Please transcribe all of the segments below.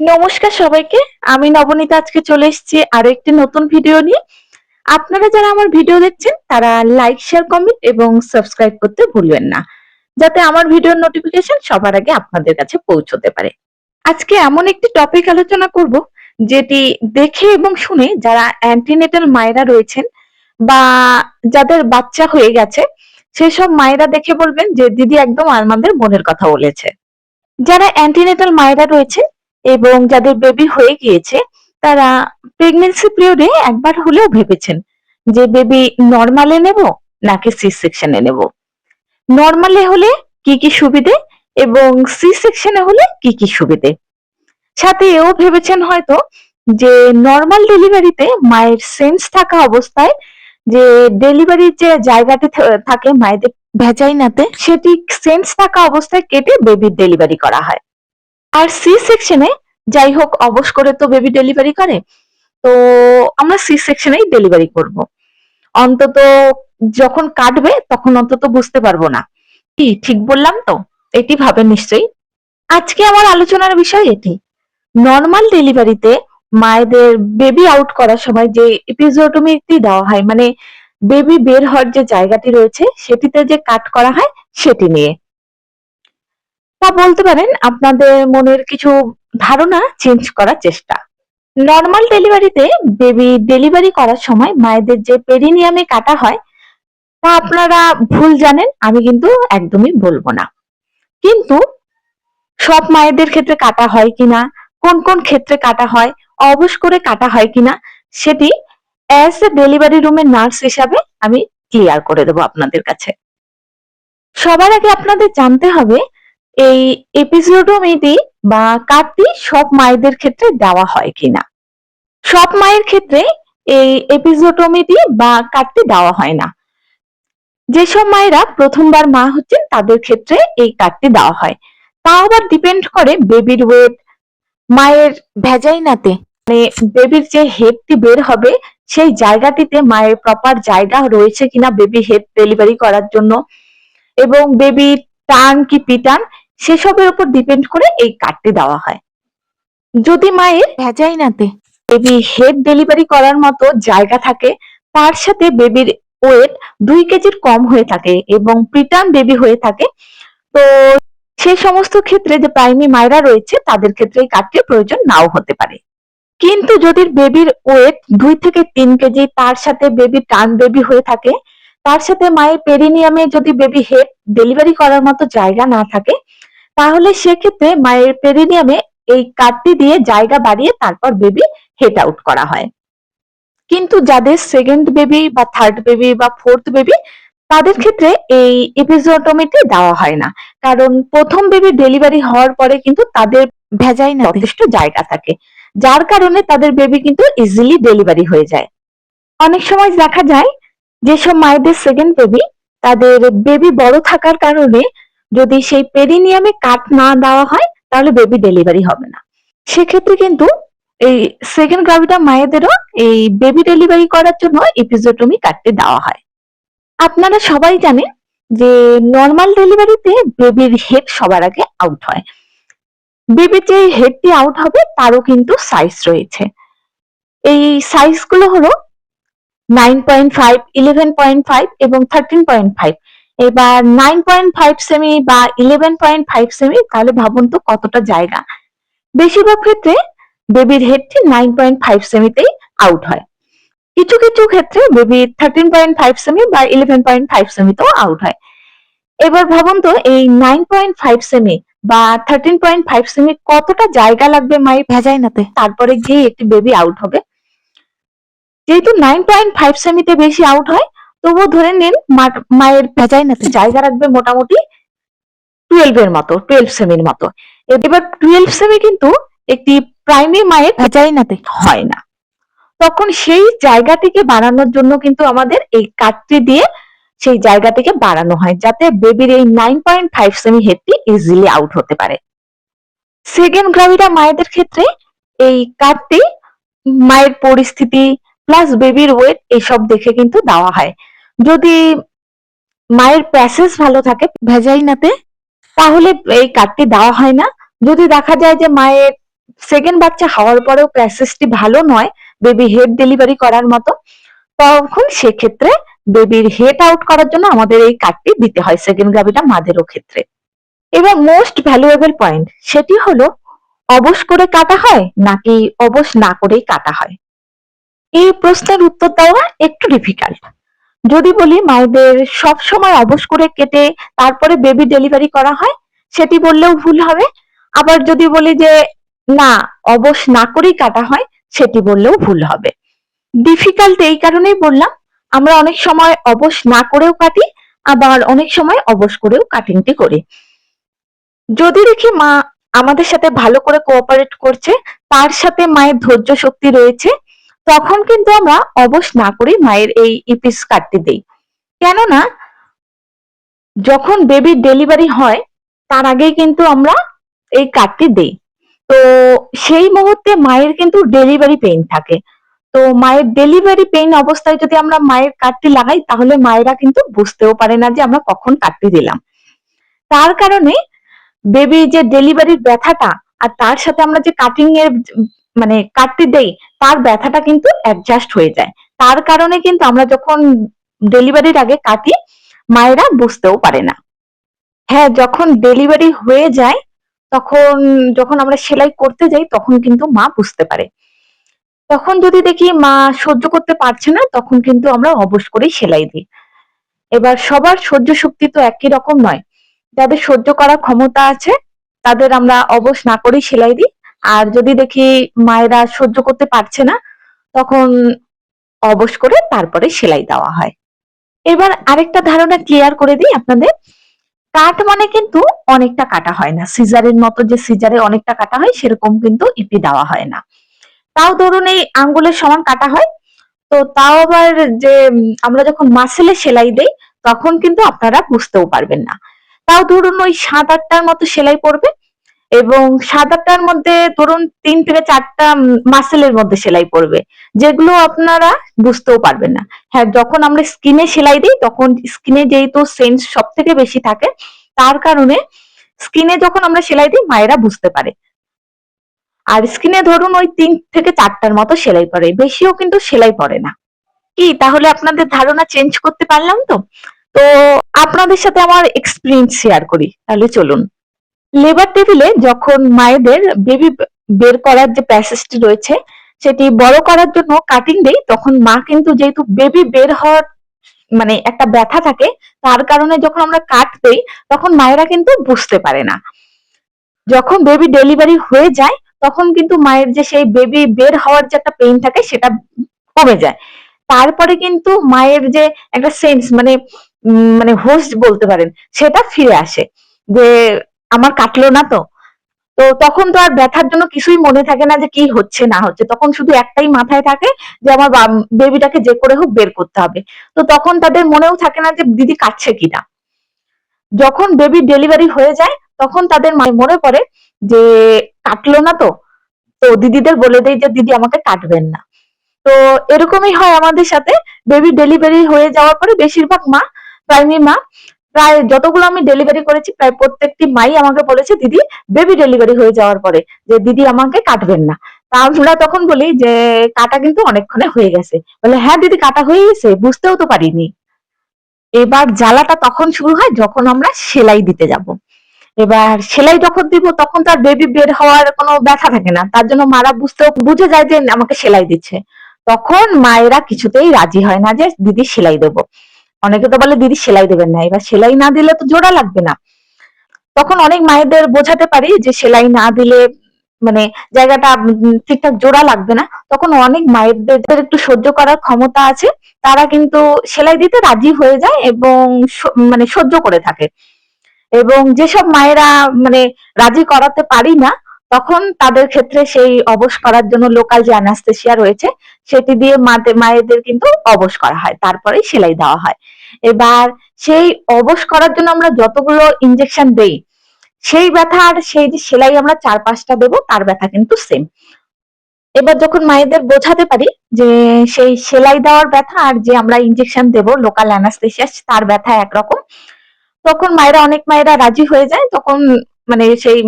নমস্কার সবাইকে। আমি নবনীতা, আজকে চলে এসেছি আরও একটি নতুন ভিডিও নিয়ে। আপনারা যারা আমার ভিডিও দেখছেন, তারা লাইক শেয়ার কমেন্ট এবং সাবস্ক্রাইব করতে ভুলবেন না, যাতে আমার ভিডিওর নোটিফিকেশন সবার আগে আপনাদের কাছে পৌঁছতে পারে। আজকে এমন একটি টপিক আলোচনা করব, যেটি দেখে এবং শুনে যারা অ্যান্টিনেটাল মায়েরা রয়েছেন বা যাদের বাচ্চা হয়ে গেছে, সেসব মায়েরা দেখে বলবেন যে, দিদি একদম আমাদের মনের কথা বলেছে। যারা অ্যান্টিনেটাল মায়েরা রয়েছে এবং যাদের বেবি হয়ে গিয়েছে, তারা প্রেগনেন্সি পিরিয়ডে একবার হলেও ভেবেছেন যে বেবি নর্মালে নেব নাকি সি সেকশনে নেব? নর্মালে হলে কি কি সুবিধে এবং সি সেকশনে হলে কি কি সুবিধে? সাথে এও ভেবেছেন হয়তো যে নর্মাল ডেলিভারিতে মায়ের সেন্স থাকা অবস্থায় যে ডেলিভারির যে জায়গাতে থাকে মায়েদের ভেজাইনাতে, সেটি সেন্স থাকা অবস্থায় কেটে বেবির ডেলিভারি করা হয়। আর সি সেকশনে যাই হোক, অবশ করে তো বেবি ডেলিভারি করে, তো আমরা সি সেকশনেই ডেলিভারি করব। অন্তত যখন কাটবে, তখন অন্তত বুঝতে পারব না। কি, ঠিক বললাম তো? এটি ভাবেন নিশ্চয়ই? আজকে আমার আলোচনার বিষয় এটি। নর্মাল ডেলিভারিতে মায়েদের বেবি আউট করার সময় যে এপিজোটমিটি দেওয়া হয় মানে বেবি বের হওয়ার যে জায়গাটি রয়েছে, সেটিতে যে কাট করা হয়, সেটি নিয়ে। তা বলতে পারেন, আপনাদের মনের কিছু ধারণা চেঞ্জ করার চেষ্টা। নর্মাল ডেলিভারিতে বেবি ডেলিভারি করার সময় মায়েদের যে পেরিনিয়ামে কাটা হয়, তা আপনারা ভুল জানেন, আমি কিন্তু একদমই বলব না। কিন্তু সব মায়েদের ক্ষেত্রে কাটা হয় কিনা কোন কোন ক্ষেত্রে কাটা হয়, অবশ করে কাটা হয় কিনা সেটি অ্যাজ এ ডেলিভারি রুমের নার্স হিসাবে আমি ক্লিয়ার করে দেবো আপনাদের কাছে। সবার আগে আপনাদের জানতে হবে এই এপিসোডোমিটি বা কাটটি সব মায়েদের ক্ষেত্রে দেওয়া হয় কিনা? সব মায়ের ক্ষেত্রে এই এপিজোটোমিটি বা কাটটি দেওয়া হয় না। যেসব মায়েরা প্রথমবার মা হচ্ছেন, তাদের ক্ষেত্রে এই কাটটি দেওয়া হয়। তা আবার ডিপেন্ড করে বেবির ওয়েট মায়ের ভেজাইনাতে মানে বেবির যে হেডটি বের হবে, সেই জায়গাটিতে মায়ের প্রপার জায়গা রয়েছে কিনা বেবি হেড ডেলিভারি করার জন্য। এবং বেবি টান কি পিটান সেসবের উপর ডিপেন্ড করে এই কার্ডটি দেওয়া হয়। যদি মায়ের ভেজাইনাতে বেবি হেড ডেলিভারি করার মতো জায়গা থাকে, তার সাথে বেবির ওয়েট দুই কেজির কম হয়ে থাকে এবং প্রিটার্ন বেবি হয়ে থাকে, তো সেই সমস্ত ক্ষেত্রে যে প্রাইমি মায়েরা রয়েছে, তাদের ক্ষেত্রে এই কার্ডটির প্রয়োজন নাও হতে পারে। কিন্তু যদি বেবির ওয়েট দুই থেকে তিন কেজি, তার সাথে বেবি টার্ন বেবি হয়ে থাকে, তার সাথে মায়ের পেরিনিয়ামে যদি বেবি হেড ডেলিভারি করার মতো জায়গা না থাকে তাহলে সেক্ষেত্রে মায়ের পেরিনিয়ামে এই কাটটি দিয়ে জায়গা বাড়িয়ে তারপর বেবি হেড আউট করা হয়। কিন্তু যাদের সেকেন্ড বেবি বা থার্ড বেবি বা ফোর্থ বেবি তাদের ক্ষেত্রে এই এপিজোটমিটি দেওয়া হয় না। কারণ প্রথম বেবি ডেলিভারি হওয়ার পরে কিন্তু তাদের ভেজাই না যথেষ্ট জায়গা থাকে। যার কারণে তাদের বেবি কিন্তু ইজিলি ডেলিভারি হয়ে যায়। অনেক সময় দেখা যায় যেসব মায়েদের সেকেন্ড বেবি তাদের বেবি বড় থাকার কারণে যদি সেই পেরিনিয়ামে কাট না দেওয়া হয়, তাহলে বেবি ডেলিভারি হবে না। সেক্ষেত্রে কিন্তু এই সেকেন্ড গ্রাভিটা মায়েদেরও এই বেবি ডেলিভারি করার জন্য এপিজোটমি কাটতে দেওয়া হয়। আপনারা সবাই জানেন যে নর্মাল ডেলিভারিতে বেবির হেড সবার আগে আউট হয়। বেবির যে হেডটি আউট হবে, তারও কিন্তু সাইজ রয়েছে। এই সাইজগুলো হলো nine point five eleven point five এবং থার্টিন পয়েন্ট ফাইভ এবার নাইন পয়েন্ট ফাইভ সেমি বা ইলেভেন পয়েন্ট ফাইভ সেমি তাহলে ভাবুন তো কতটা জায়গা। বেশিরভাগ ক্ষেত্রে বেবির হেডটি নাইন পয়েন্ট ফাইভ সেমিতেই আউট হয়। কিছু কিছু ক্ষেত্রে baby thirteen point five semi বা ইলেভেন পয়েন্ট ফাইভ সেমিতেও আউট হয়। এবার ভাবুন তো এই নাইন পয়েন্ট ফাইভ সেমি বা থার্টিন পয়েন্ট ফাইভ সেমি কতটা জায়গা লাগবে মায়ের ভেজাইনাতে তারপরে গিয়ে একটি বেবি আউট হবে। যেহেতু নাইন পয়েন্ট ফাইভ সেমিতে বেশি আউট হয় তবুও ধরে নিন মায়ের ভেজাইনাতে জায়গা রাখবে মোটামুটি টুয়েলভ এর মতো টুয়েলভ সেমির মতো। এবার টুয়েলভ সেমি কিন্তু একটি প্রাইমারি মায়ের ভেজাইনাতে হয় না। তখন সেই জায়গাটিকে বাড়ানোর জন্য কিন্তু আমাদের এই কাটটি দিয়ে সেই জায়গাটিকে বাড়ানো হয়, যাতে বেবির এই নাইন পয়েন্ট ফাইভ সেমি হেডটি ইজিলি আউট হতে পারে। সেকেন্ড গ্রাভিডা মায়েদের ক্ষেত্রে এই কাটটি মায়ের পরিস্থিতি প্লাস বেবির ওয়েট এসব দেখে কিন্তু দেওয়া হয়। যদি মায়ের প্যাসেজ ভালো থাকে ভেজাইনাতে তাহলে এই কার্ডটি দেওয়া হয় না। যদি দেখা যায় যে মায়ের সেকেন্ড বাচ্চা হওয়ার পরেও প্যাসেজটি ভালো নয় বেবি হেড ডেলিভারি করার মতো, তখন সেক্ষেত্রে বেবির হেড আউট করার জন্য আমাদের এই কার্ডটি দিতে হয় সেকেন্ড গ্রাভিটা মাদেরও ক্ষেত্রে। এবার মোস্ট ভ্যালুয়েবল পয়েন্ট সেটি হলো, অবশ করে কাটা হয় নাকি অবশ না করেই কাটা হয়? এই প্রশ্নের উত্তর দেওয়া একটু ডিফিকাল্ট যদি বলি মায়েদের সব সময় অবশ করে কেটে তারপরে বেবি ডেলিভারি করা হয়, সেটি বললেও ভুল হবে। আবার যদি বলি যে না, অবশ না করেই কাটা হয়, সেটি বললেও ভুল হবে। ডিফিকাল্ট এই কারণেই বললাম, আমরা অনেক সময় অবশ না করেও কাটি, আবার অনেক সময় অবশ করেও কাটিংটি করি। যদি দেখি মা আমাদের সাথে ভালো করে কোঅপারেট করছে, তার সাথে মায়ের ধৈর্য শক্তি রয়েছে তখন কিন্তু আমরা অবশ না করেই মায়ের এই ইপিস কাটতে দেই। কেননা, যখন বেবির ডেলিভারি হয়, তার আগেই কিন্তু আমরা এই কাটটি দেই। তো সেই মুহূর্তে মায়ের কিন্তু ডেলিভারি পেইন থাকে। তো মায়ের ডেলিভারি পেইন অবস্থায় যদি আমরা মায়ের কাটটি লাগাই, তাহলে মায়েরা কিন্তু বুঝতেও পারে না যে আমরা কখন কাটটি দিলাম। তার কারণে বেবি যে ডেলিভারির ব্যথাটা আর তার সাথে আমরা যে কাটিং এর মানে কাটতে দেই তার ব্যথাটা কিন্তু অ্যাডজাস্ট হয়ে যায়। তার কারণে কিন্তু আমরা যখন ডেলিভারির আগে কাটি, মায়েরা বুঝতেও পারে না। হ্যাঁ যখন ডেলিভারি হয়ে যায়, তখন, যখন আমরা সেলাই করতে যাই, তখন কিন্তু মা বুঝতে পারে। তখন যদি দেখি মা সহ্য করতে পারছে না, তখন কিন্তু আমরা অবশ করেই সেলাই দিই। এবার সবার সহ্য শক্তি তো একই রকম নয়। যাদের সহ্য করার ক্ষমতা আছে, তাদের আমরা অবশ না করেই সেলাই দিই। আর যদি দেখি মায়েরা সহ্য করতে পারছে না, তখন অবশ করে তারপরে সেলাই দেওয়া হয়। এবার আরেকটা ধারণা ক্লিয়ার করে দিই আপনাদের। কাট মানে কিন্তু অনেকটা কাটা হয় না। সিজারের মতো যে সিজারে অনেকটা কাটা হয়, সেরকম কিন্তু ইপি দেওয়া হয় না। তাও ধরুন এই আঙ্গুলের সমান কাটা হয়। তো তাও আবার যে আমরা যখন মাসেলে সেলাই দেই, তখন কিন্তু আপনারা বুঝতেও পারবেন না। তাও ধরুন ওই সাত আটটার মতো সেলাই পড়বে এবং সাত আটটার মধ্যে ধরুন তিন থেকে চারটা মাসেলের মধ্যে সেলাই পড়বে, যেগুলো আপনারা বুঝতেও পারবেন না। হ্যাঁ যখন আমরা স্কিনে সেলাই দিই, তখন স্কিনে যেহেতু সেন্স সব থেকে বেশি থাকে, তার কারণে স্কিনে যখন আমরা সেলাই দিই, মায়েরা বুঝতে পারে। আর স্কিনে ধরুন ওই তিন থেকে চারটার মতো সেলাই পড়ে, বেশিও কিন্তু সেলাই পড়ে না। কি, তাহলে আপনাদের ধারণা চেঞ্জ করতে পারলাম তো? তো আপনাদের সাথে আমার এক্সপিরিয়েন্স শেয়ার করি, তাহলে চলুন। লেবার টেবিলে যখন মায়েদের বেবি বের করার যে প্যাসেজটি রয়েছে, সেটি বড় করার জন্য কাটিং দেই, তখন মা কিন্তু যেহেতু বেবি বের হওয়ার মানে একটা ব্যথা থাকে, তার কারণে যখন আমরা কাট দেই, তখন মায়েরা কিন্তু বুঝতে পারে না। যখন বেবি ডেলিভারি হয়ে যায়, তখন কিন্তু মায়ের যে সেই বেবি বের হওয়ার যে একটা পেইন থাকে, সেটা কমে যায়। তারপরে কিন্তু মায়ের যে একটা সেন্স মানে মানে হোস্ট বলতে পারেন, সেটা ফিরে আসে। যে আমার কাটলো না তো। তো তখন তো আর ব্যথার জন্য কিছুই মনে থাকে না যে কি হচ্ছে, না হচ্ছে। তখন শুধু একটাই মাথায় থাকে যে আমার বেবিটাকে যে করে হোক বের করতে হবে। তো তখন তাদের মনেও থাকে না যে দিদি কাটছে কিনা। যখন বেবি ডেলিভারি হয়ে যায়, তখন তাদের মনে পড়ে যে কাটলো না তো। তো দিদিদের বলে দেয় যে দিদি আমাকে কাটবেন না। তো এরকমই হয় আমাদের সাথে। বেবি ডেলিভারি হয়ে যাওয়ার পরে বেশিরভাগ মা, প্রাইমারি মা প্রায় যতগুলো আমি ডেলিভারি করেছি, প্রায় প্রত্যেকটি মাই আমাকে বলেছে, দিদি বেবি ডেলিভারি হয়ে যাওয়ার পরে, যে দিদি আমাকে কাটবেন না। তা আমরা তখন বলি যে, কাটা কিন্তু অনেকক্ষণে হয়ে গেছে। বলে হ্যাঁ দিদি, কাটা হয়ে গেছে, বুঝতেও তো পারিনি। এবার জ্বালাটা তখন শুরু হয় যখন আমরা সেলাই দিতে যাব। এবার সেলাই যখন দিব, তখন তার বেবি বের হওয়ার কোনো ব্যথা থাকে না। তার জন্য মারা বুঝতেও, বুঝে যায় যে আমাকে সেলাই দিচ্ছে। তখন মায়েরা কিছুতেই রাজি হয় না যে, দিদি, সেলাই দেবো। অনেকে তো বলে, দিদি সেলাই দেবেন না। এবার সেলাই না দিলে তো জোড়া লাগবে না। তখন অনেক মায়েদের বোঝাতে পারি যে, সেলাই না দিলে মানে জায়গাটা ঠিকঠাক জোড়া লাগবে না। তখন অনেক মায়েদের একটু সহ্য করার ক্ষমতা আছে। তারা কিন্তু সেলাই দিতে রাজি হয়ে যায় এবং মানে সহ্য করে থাকে। এবং যেসব মায়েরা মানে রাজি করাতে পারি না তখন তাদের ক্ষেত্রে সেই অবশ করার জন্য লোকাল যে অ্যানাস্থেসিয়া রয়েছে, সেটি দিয়ে মায়েদের কিন্তু অবশ করা হয় তারপরে সেলাই দেওয়া হয়। এবার সেই অবশ করার জন্য আমরা যতগুলো ইনজেকশন দেই, সেই ব্যথা আর সেই যে সেলাই আমরা চার পাঁচটা দেবো, তার ব্যথা কিন্তু সেম এবার যখন মায়েদের বোঝাতে পারি যে সেই সেলাই দেওয়ার ব্যথা আর যে আমরা ইনজেকশন দেব লোকাল অ্যানাস্থেসিয়া তার ব্যথা একরকম, তখন মায়েরা, অনেক মায়েরা রাজি হয়ে যায়, তখন মানে সেই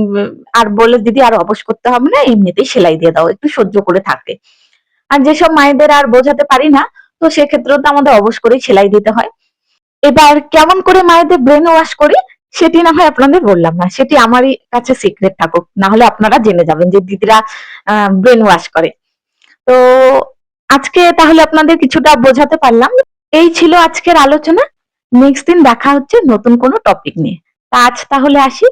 আর বলে দিদি, আর অবশ করতে হবে না, এমনিতেই সেলাই দিয়ে দাও, একটু সহ্য করে থাকে। আর যেসব মায়েদের আর বোঝাতে পারি না, তো সেক্ষেত্রে তো আমাদের অবশ করেই সেলাই দিতে হয়। এবার কেমন করে মায়েদের ব্রেন ওয়াশ করি, সেটি না হয় আপনাদের বললাম না, সেটি আমারই কাছে সিক্রেট থাকুক, না হলে আপনারা জেনে যাবেন যে দিদিরা ব্রেন ওয়াশ করে। তো আজকে তাহলে আপনাদের কিছুটা বোঝাতে পারলাম। এই ছিল আজকের আলোচনা। নেক্সট দিন দেখা হচ্ছে নতুন কোনো টপিক নিয়ে। তা আজ তাহলে আসি।